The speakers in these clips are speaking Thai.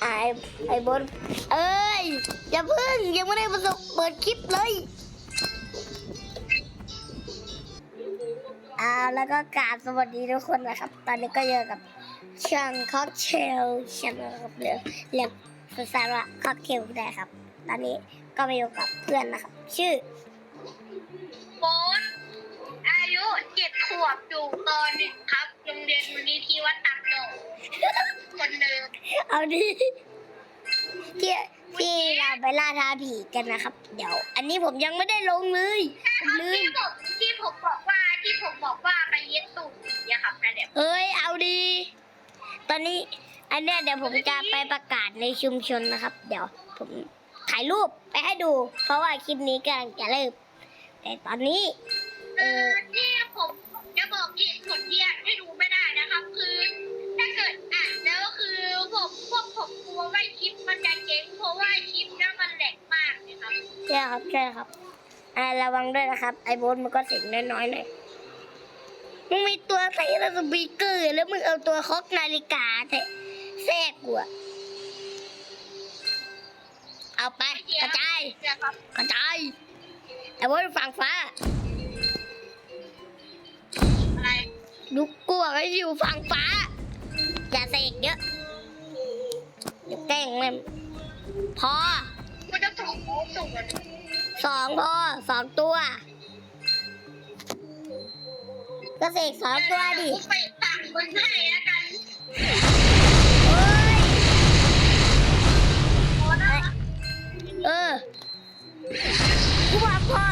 ไอ้ไอ้บนเอ้ย อย่าเพิ่งยังไม่ได้ประสบเปิดคลิปเลยอ่าแล้วก็กราบสวัสดีทุกคนนะครับ ตอนนี้ก็อยู่กับช่างค็อกเทลช่างนะครับเรียกเรียกสั้นว่าค็อกเทลได้ครับ ตอนนี้ก็มาอยู่กับเพื่อนนะครับ ชื่อโบน ขวบอยู่ตอนหนึ่งครับ โรงเรียนมูลนิธิวัดตักโดดคนเดิมเอาดิที่ที่เราไปล่าท้าผีกันนะครับ เดี๋ยว อันนี้ผมยังไม่ได้ลงเลยผมลืที่มผมที่ผมบอกว่าที่ผมบอกว่าไปเย็ดตูดผีอะครับนะเดี๋ยวเอ้ยเอาดี ตอนนี้ อันเนี้ยเดี๋ยวผมจะไปประกาศในชุมชนนะครับ เดี๋ยว ผมถ่ายรูปไปให้ดู เพราะว่าคลิปนี้กำลังจะเริ่มแต่ตอนนี้ เออที่ผมจะบอ กเหตุผลที่ให้ดูไม่ได้นะครับ คือถ้าเกิดอะแล้วคือผมพวกผมกลัวว่าคลิปมันจะเจ๊งเพราะว่าคลิปนั้นมันแหลกมากเลยครับใช่ครับใช่ครับอ่าระวังด้วยนะครับ ไอโบนมันก็เสียงน้อยๆหน่อยมึงมีตัวใส่สปีเกอร์แล้วมึงเอาตัวคอกนาฬิกาแทะแทรกกูอะเอาไปกระจายครับกระจายไอ้โบนฝั่งฟ้า ลูกกลัวให้อยู่ฝั่งฟ้า อย่าเสกเยอะเดี๋ยวแกล้งมันพอกูจะส่งส่งมันสองพอสองตัว ก็เสกสองตัวดิกูไปสั่งมึงให้แล้วกันเฮ้ยโอ้นะเออกูบอกพอ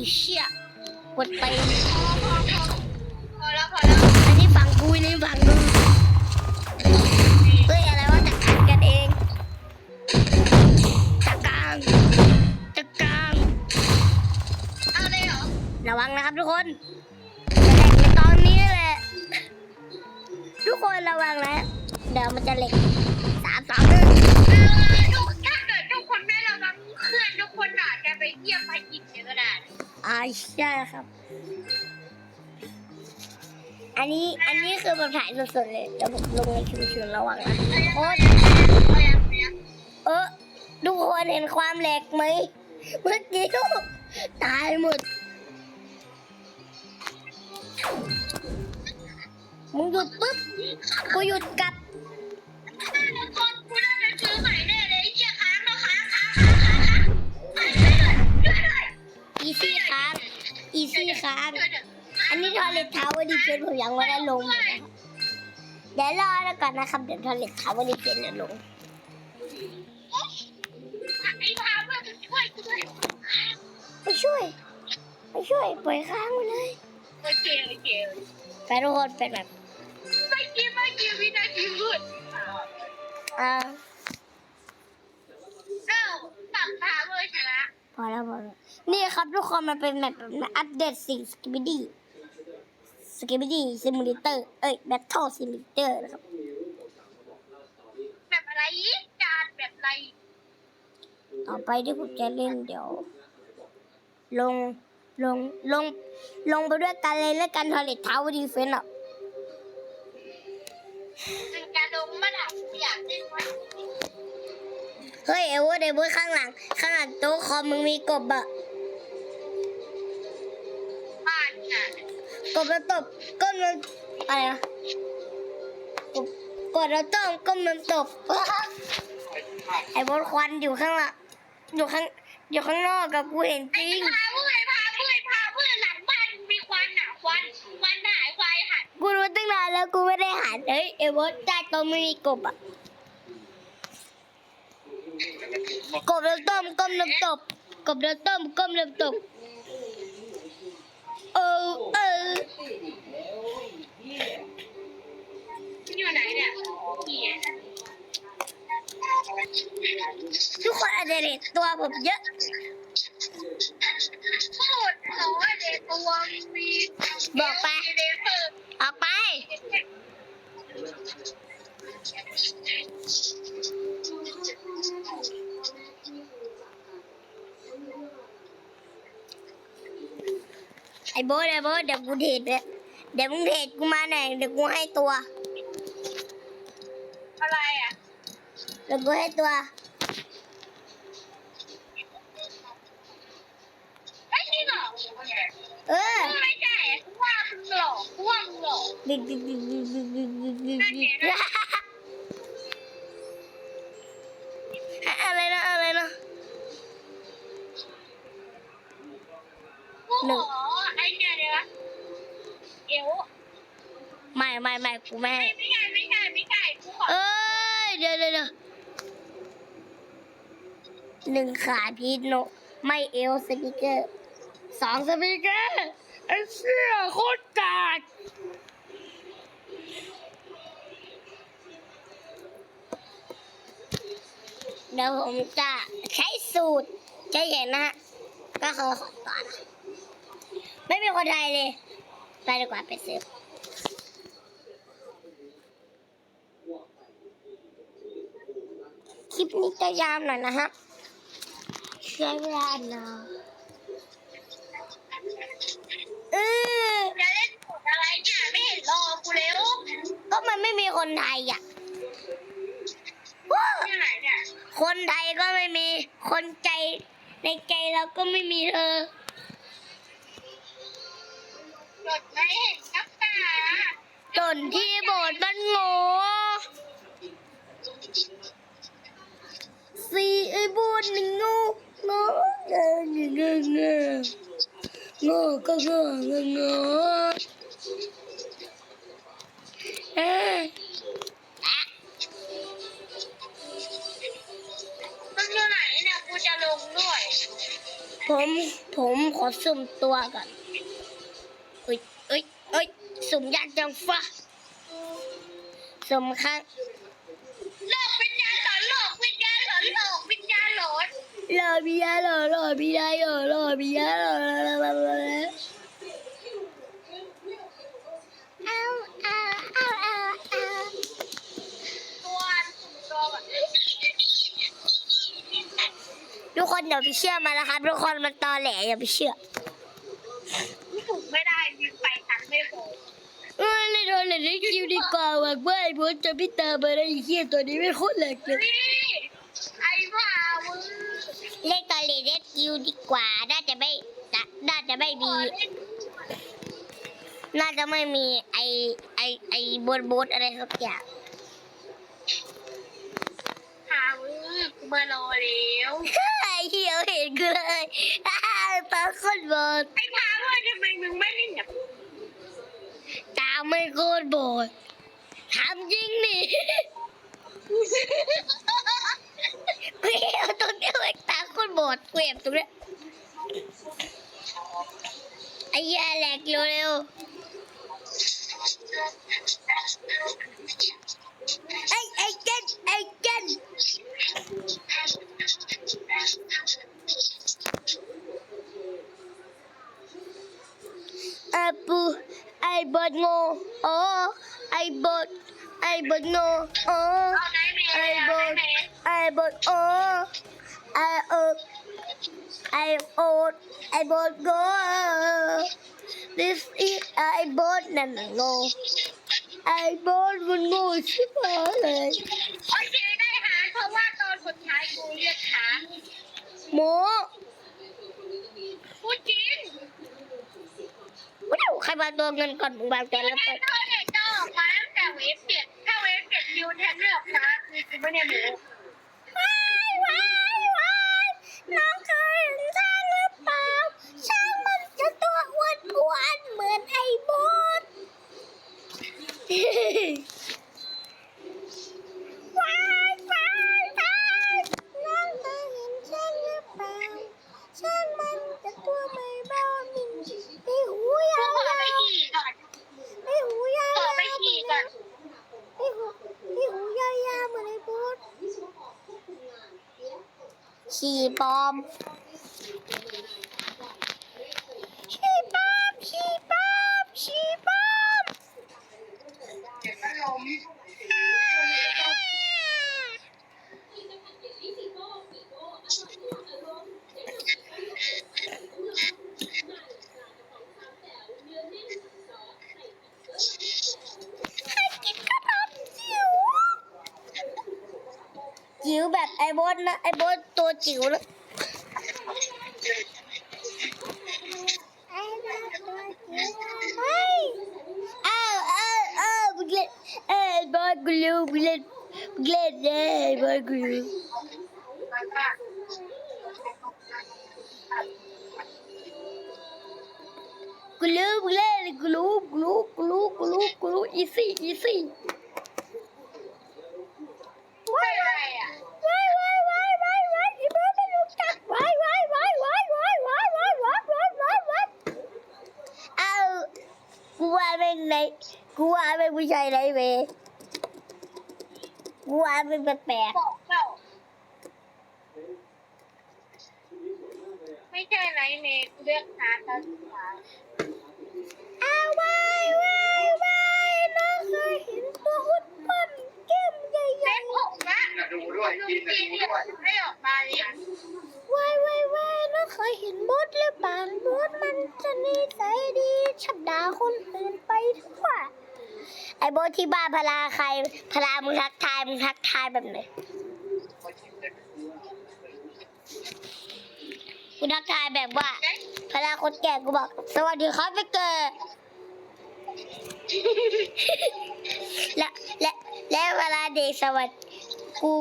อีเชี่ยกดไปพอพอพอพอแล้วพอแล้วอันนี้ฝั่งกูอันนี้ฝั่งกูเฮ้ยอะไรวะจัดการกันเองจัดการจัดการเอาเลยเหรอระวังนะครับทุกคนจะแหลกในตอนนี้แหละ ทุกคนระวังนะ เดี๋ยวมันจะเหล็กสามสองหนึ่ง เออทุกถ้าเกิดทุกคนไม่ระวังเพื่อนทุกคนอาจจะไปเยี่ยมพระอินทร์เนี่ยก็ได้ อ่าใช่ครับ อันนี้อันนี้คือแบบถ่ายสดๆเลยเดี๋ยวผมลงในชุมชนระวังนะโอ้ยเอาอย่างเนี้ยเออทุกคนเห็นความแหลกไหมเมื่อกี้ตายหมด มึงหยุดปุ๊บกูหยุดกลับ อีซี่ค้างช่วยด้วยอันนี้ทอเล็ตทาวเวอร์ดีเฟนผมยังไม่ได้ลงเลยนะครับเดี๋ยวรอแล้วก่อนนะครับเดี๋ยวทอเล็ตทาวเวอร์ดีเฟนจะลงไอ้พาเพื่อนช่วยกูด้วยไม่ช่วยไม่ช่วยปล่อยค้างไปเลยโอเคโอเคไปทุกคนเป็นแบบเมื่อกี้เมื่อกี้วินาทีพูดอ่าเอ้าฝั่งพาเวอร์ชนะพอแล้วพอแล้ว นี่ครับทุกคนมันเป็นแบบแบบอัปเดตสิ่งสกิบิดี้สกิบิดี้ซิมูเลเตอร์เอ้ยแบทเทิลซิมูเลเตอร์นะครับแบบอะไรอีกจานแบบอะไรต่อไปที่ผมจะเล่นเดี๋ยว ลงลงลงลงไปด้วยกันเลยแล้วกันทอเล็ตทาวเวอร์ดีเฟนอะถึงจะลงมาดับอยากเล่นวะเฮ้ยเอเวอร์เดเวอร์ข้างหลัง ข้างหลังโต๊ะคอมมึงมีกบอะ กบแล้วตบก้มมันอะไรนะกบกดแล้วต้องก้มมันตบไอ้บนควันอยู่ข้างหลังอยู่ข้างอยู่ข้างนอกกับกูเห็นจไอ้ริงพาเวอร์พาเวอร์พาเวอร์หลังบ้านมีควันอะควันควันหายควายหันกูรู้ตั้งนานแล้วกูไม่ได้หันเฮ้ยเอเวอร์ใต้โต๊ะไม่มีกบอะกบแล้วต้มก้มแล้วตบกบแล้วต้มก้มแล้วตบ เออเอออยู่ไหนเนี่ยทุกคนอาจจะเห็นตัวผมเยอะพูดเขาว่าเด็กตัวมีบอกไปเอร์ออกไป ไอ้โบ๊ทไอ้โบ๊ทเดี๋ยวกูเห็นเนี่ยเดี๋ยวมึงเทรดกูมาหน่อยเดี๋ยวกูให้ตัว อะไรอะ เดี๋ยวกูให้ตัว ขาพีทโนไม่เอลสปิเกอร์สองสปิเกอร์ไอ้เสื้อโคตรกากเดี๋ยวผมจะใช้สูตรใช้เห็นนะฮะก็คือขอก่อนไม่มีคนไทยเลย ไปดีกว่าไปซื้อคลิปนี้จะยาวหน่อยนะฮะใช้เวลานานเออจะเล่นกดอะไรเนี่ยไม่เห็นรอกูเร็วก็มันไม่มีคนไทยอะว้าวที่ไหนเนี่ยคนไทยก็ไม่มีคนใจในใจเราก็ไม่มีเธอกดไม่เห็นกับตาจนที่โบสถ์มันโง่สีไอ้บูดนี่โง่ โง่เงอเงอเงอเงอโง่ก็โง่เงอเงอเอ้ยมันอยู่ไหนเนี่ยกูจะลงด้วย ผมผมขอสุ่มตัวก่อนเอ้ยเอ้ยเอ้ยสุ่มยากจังฟ้าสุ่มครั้ง รอบียารอรอบียารอรอบียารอรอรอรอเอาเอาเอาเอาเอาตัวตัวแบบทุกคนอย่าไปเชื่อมันนะครับทุกคนมันตอแหลอย่าไปเชื่อถูกไม่ได้ยิงไปทันไม่พอเออเลยโดนเลยได้คิวดีกว่าหวังว่าไอ้พวกจะพี่ตามาได้ไอ้เหี้ยตัวนี้ไม่โคตรแหลกเลยนี่ไอ้บ้ามึง เล่นตอนเลเดสคิวดีกว่า น่าจะไม่น่าน่าจะไม่ขมีอเล่นน่าจะไม่มีไอไอไอบนบนอะไรสักอย่างหามึงกูมารอแล้วไอเหี้ยเห็นกูเลยอ้าวตาคนบอดไอ้พาเพื่อนทำไมมึงไม่เล่นกับตาไม่โคตรบอดทำจริงนี่ เกลียวตรงเนี้ยไอ้ตาโคตรบอดเกลียบตรงเนี้ยไอ้เหี้ยแหลกเร็วๆไอ้ไอ้เจนไอ้เจนไอ้ปูไอ้บดโง่โอ้ไอ้บดไอ้บดโง่โอ้เอาไหนเมย์ไอ้เอาบไหนดเมย์ ไอ้บดโอไอโอไอโอไอ้บดโง่ this is ไอ้บดนั่นน่ะโงไอ้บดมันโง่ชิบหายเลยโอเคได้หาเพราะว่าตอนสุดท้ายกูเรียกหาโมพูดจริงว้าวใครมาตัวเงินก่อนมึงวางใจแล้แล้ววก็เปิดเจะออกมาตั้งแต่เวฟเจ็ดถ้าเวฟเจ็ดยูแทนเลือกนะคือกูไม่ได้หมู ว้ายว้ายว้ายน้องเคยเห็นช้างหรือเปล่าช้างมันจะตัวไม่บ้ามีมีหูยาวขอไปขี่หูยาวๆไปขี่หูมีหูยาวๆเหมือนไอ้บดขี่ปอม ชีป๊อมชีป๊อมชีป๊อม เดี๋ยวก็ล้ม แบบไอ้บอสนะไอ้บอสตัวจิ๋วนะไอ้บอสตัวจิ๋วเฮ้ยอ้าวอ้าวอ้าวบุกเล่นเอ้บอสกูรู้บุกเล่นบุกเล่นเอ้บอสกูรู้กูรู้บุกเล่นกูรู้กูรู้กูรู้กูรู้กูรู้อีซี่อีซี่ไม่อ ว่าเป็นไหนกูว่าเป็นผู้ชายไหนเว้ยกูว่าเป็นแปลกบอกเจ้าไม่ใช่ไรเมย์กูเลือกหาตอนสุดท้ายๆเอาว้ายว้ายว้ายน้องเคยเห็นตัวหุ่นปั้นเก้ม ใหญ่เล่นผมนะดูด้วยกินทีดูเดียวด้วยไม่ออกมาเลยๆว้ายว้ายว้ายน้องเคยเห็นมดหรือเปล่ามดมันจะนิสัยดีชับด่าคนอื่นไปทั่วไอ้โบทที่บ้านพลาใครพลามึงทักทายมึงทักทายแบบไหนกูทักทายแบบว่าพลาคนแก่กูบอก สวัสดีครับพี่เกิดและและ และเวลาเด็กสวัสดีกู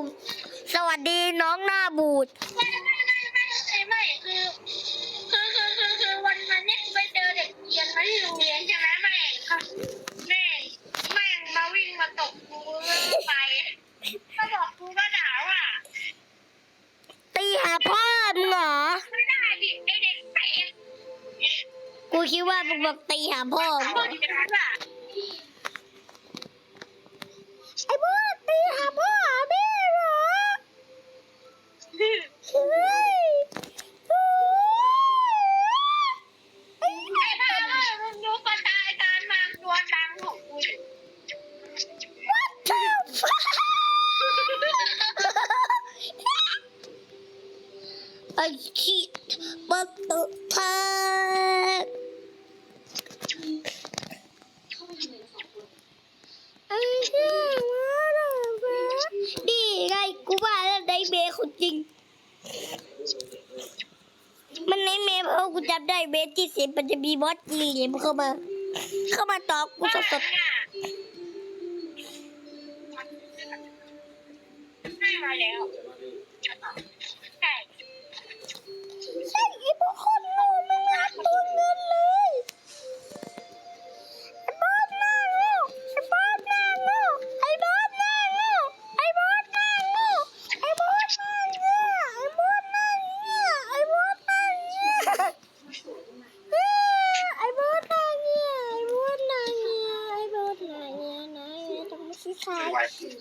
สวัสดีน้องหน้าบูดไม่ไม่ไม่ไม่ไม่ไม่คือคือคือคือคือวันนั้นเนี่ยไปเจอเด็กเรียนมาที่โรงเรียนใช่ไหมแม่ค่ะแม่แม่งมาวิ่งมาตบกูไปก็บอกกูก็ด่าว่าตีหาพ่อมึงเหรอไม่ได้ดิไอเด็กเตะกูคิดว่ามึงบอกตีหาพ่อมึง กูจำได้เบสที่สิบมันจะมีบอสจีเหลี่ยมเข้ามา เข้ามาตอกกูสดให้มาแล้วใช่ๆใช่ไอ้พวกคน เงี้ยต้องชี้ขาย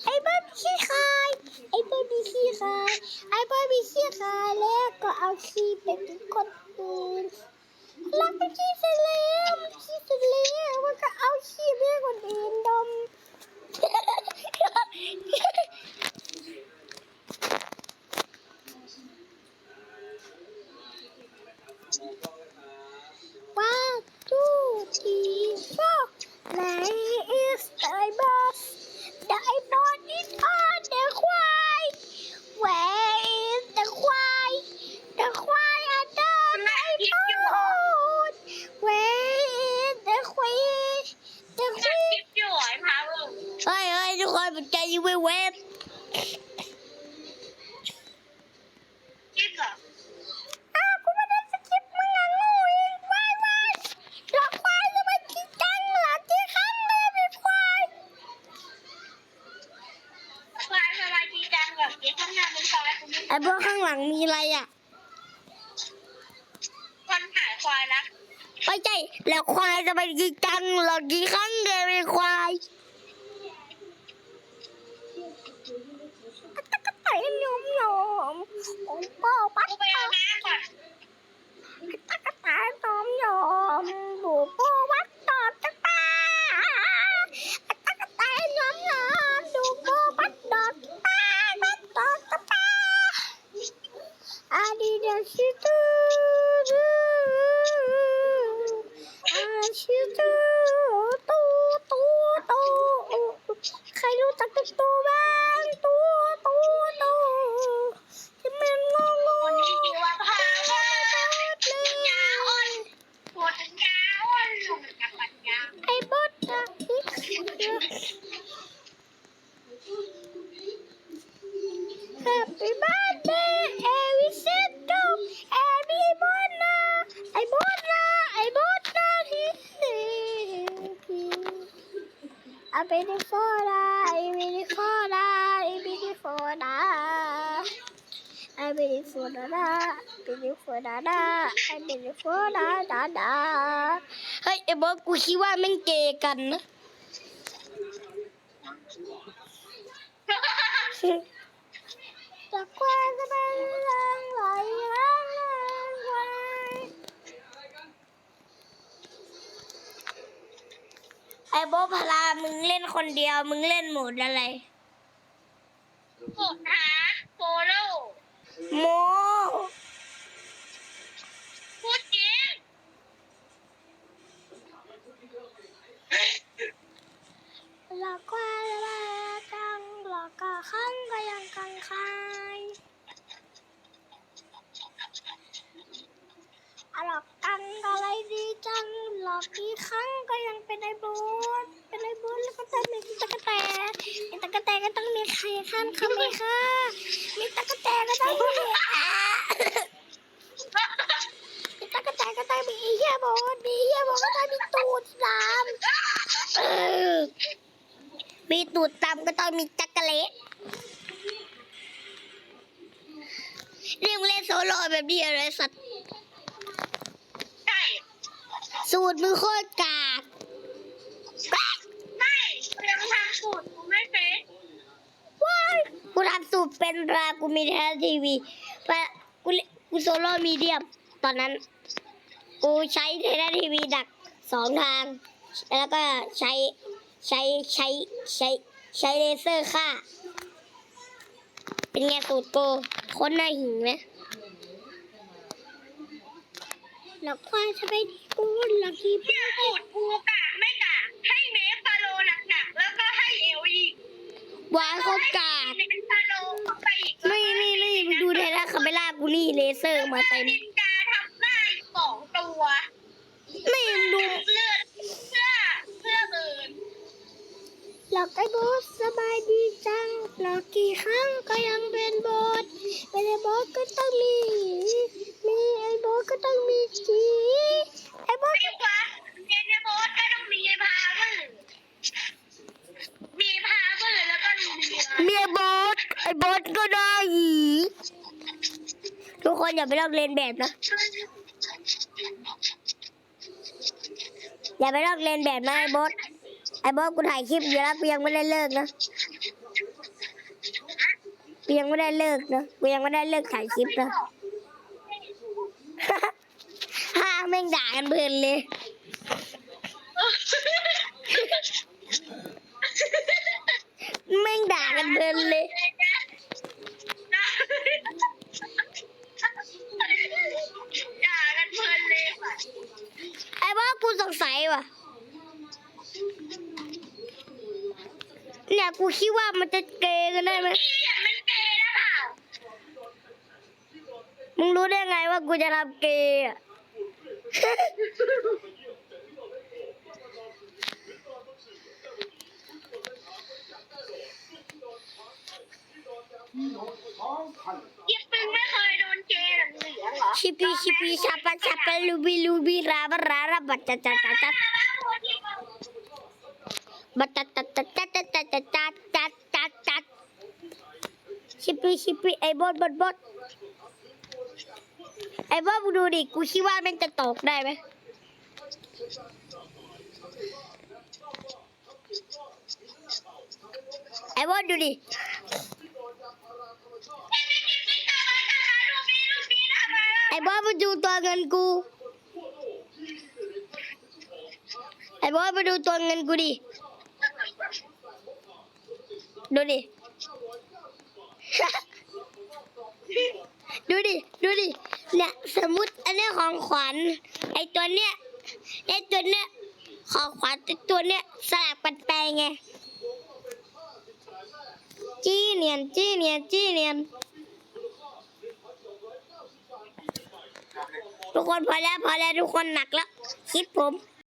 ไอ้บอยมีขี้คายไอ้บอยมีขี้คายไอ้บอยมีขี้คายแล้วก็เอาขี้ไปเป็นคนอื่นแล้วไปขี้เสร็จแล้วมันขี้เสร็จแล้วมันก็เอาขี้ไปให้คนอื่นดม One, two, three, four. Nine is ตะกะไตยมยมโอ้โหปัดกูไปเอาน้ำก่อนตะกะไตยมยอมบูปูวัดตอดตะตาตะกะไตยมยอมดูปูวัดตอดตาวัดตอดตะตาอาดิดาชิตูดูอาชิตูตูตูตูใครรู้จักตุ๊กตูบ้าง beautiful day, beautiful day, a beautiful day, da da. เฮ้ยไอ้บอสกูคิดว่าแม่งเกย์กันนะจากความจะเป็นเรื่องไหลล้างไว้ไอ้โบทพลามึงเล่นคนเดียว มึงเล่นโหมดอะไรกดหาโฟโล่ โม พูดจริงหลอกกว่าละจังหลอกกะข้างก็ยังกังคายอะหลอกกันก็อะไรดีจังหล อกกี่ครั้งก็ยังเป็นไอ้บูนเป็นไอ้บูนแล้วก็ต้องมีตะกะแตมีตะกะแตก็ต้องมีไข่ข้านเขาไมีค่ะมีตะกะแตก็ต้องมีมีตะกะแตก็ต้องมีอีเหี้ยโบนมีเหี้ยโบนก็ต้องมีตูดสามเออมีตูดตามก็ต้องมีจักระเละเรียกเล่นโซโล่แบบเดียวเลยสัตว์ ใช่ สูตรมึงโคตรกากไม่ยังทำสูตรกูไม่เป็นว้ายกูทำสูตรเป็นรากูมีแท้ทีวีปะกูเล่นกูโซโล่มีเดียมตอนนั้น กูใช้เทเลทีวีดักสองทาง แล้วก็ใช้ใช้ใช้ใช้ใช้เลเซอร์ฆ่า เป็นไงสูตรกูคนหน้าหิงไหมหลอกควายจะไปดี กูหลอกที่เนี่ยสูตรกูกะไม่กะให้เมฟฟาโลหนักๆแล้วก็ให้เอลอีกวายโคตรกากเมฟฟาโลเข้าไปอีกไม่ไม่ไม่มึงดูเทเลคาเมล่ากูนี่เลเซอร์มาเต็มนินจาทำได้สองตัวไม่มึงดูเลือดเพื่อเพื่อเบิร์นหลอกไอ้โบสสบายดีจังหลอกกี่ครั้งก็ยังเป็นโบสเป็นไอ้โบสก็ต้องมีมีไอ้โบสก็ต้องมีจี ไอ้โบสก็ได้หีทุกคนอย่าไปลอกเลียนแบบนะ อย่าไปลอกเลียนแบบนะไอ้โบสไอ้โบสกูถ่ายคลิปอยู่แล้วกูยังไม่ได้เลิกนะกูยังไม่ได้เลิกนะกูยังไม่ได้เลิกถ่ายคลิปนะฮ่าแม่งด่ากันเพลินเลยแม่งด่ากันเพลินเลย ด่ากันเพลินเลยว่ะ ไอ้ว่ากูสงสัยว่ะ เนี่ย กูคิดว่ามันจะเกย์กันได้ไหมพี่เหรียญมันเกย์แล้วเปล่ามึงรู้ได้ไงว่ากูจะทำเกย์อะยิบมึงไม่เคยโดนเกย์เหลืองเหรอชิปีชิปีชาปะชาปะลูบีลูบีราบราราบัตจัดจัดจัดจัดบัตจัดจั ปีชิปีไอ้บดบดบดไอ้บดมึงดูดิกูคิดว่ามันจะตกได้ไหมไอ้บดดูดิไอ้บอสมาดูตัวเงินกู ไอ้บอสมาดูตัวเงินกูดิ ดูดิ ดูดิ ดูดิ เนี่ย สมมติอันเนี้ยของขวัญ ไอตัวเนี้ย ไอตัวเนี้ย ของขวัญตัวเนี้ยสลับกันไปไง จี้เนียน จี้เนียน จี้เนียน ทุกคนพอแล้ว พอแล้วทุกคนหนักแล้วคลิปผม